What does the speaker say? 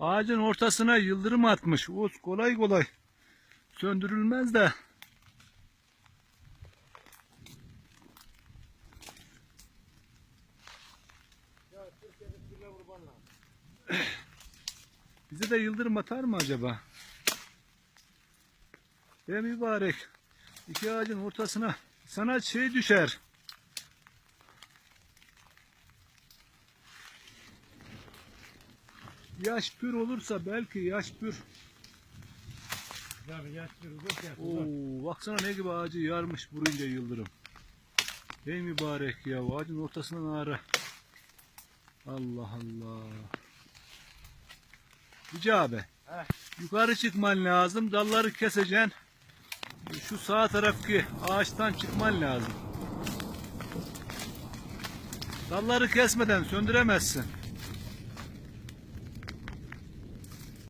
Ağacın ortasına yıldırım atmış. O kolay kolay söndürülmez de. Bize de yıldırım atar mı acaba? Be mübarek. İki ağacın ortasına sana şey düşer. Yaş pür olursa belki yaş pür. Tabii yaşlı uzak ya. Oo, baksana ne gibi ağacı yarmış vurunca yıldırım. Ey mübarek ya ağacın ortasından ağrı. Allah Allah. Hüce abi. Heh. Yukarı çıkman lazım. Dalları keseceksin. Şu sağ taraftaki ağaçtan çıkman lazım. Dalları kesmeden söndüremezsin.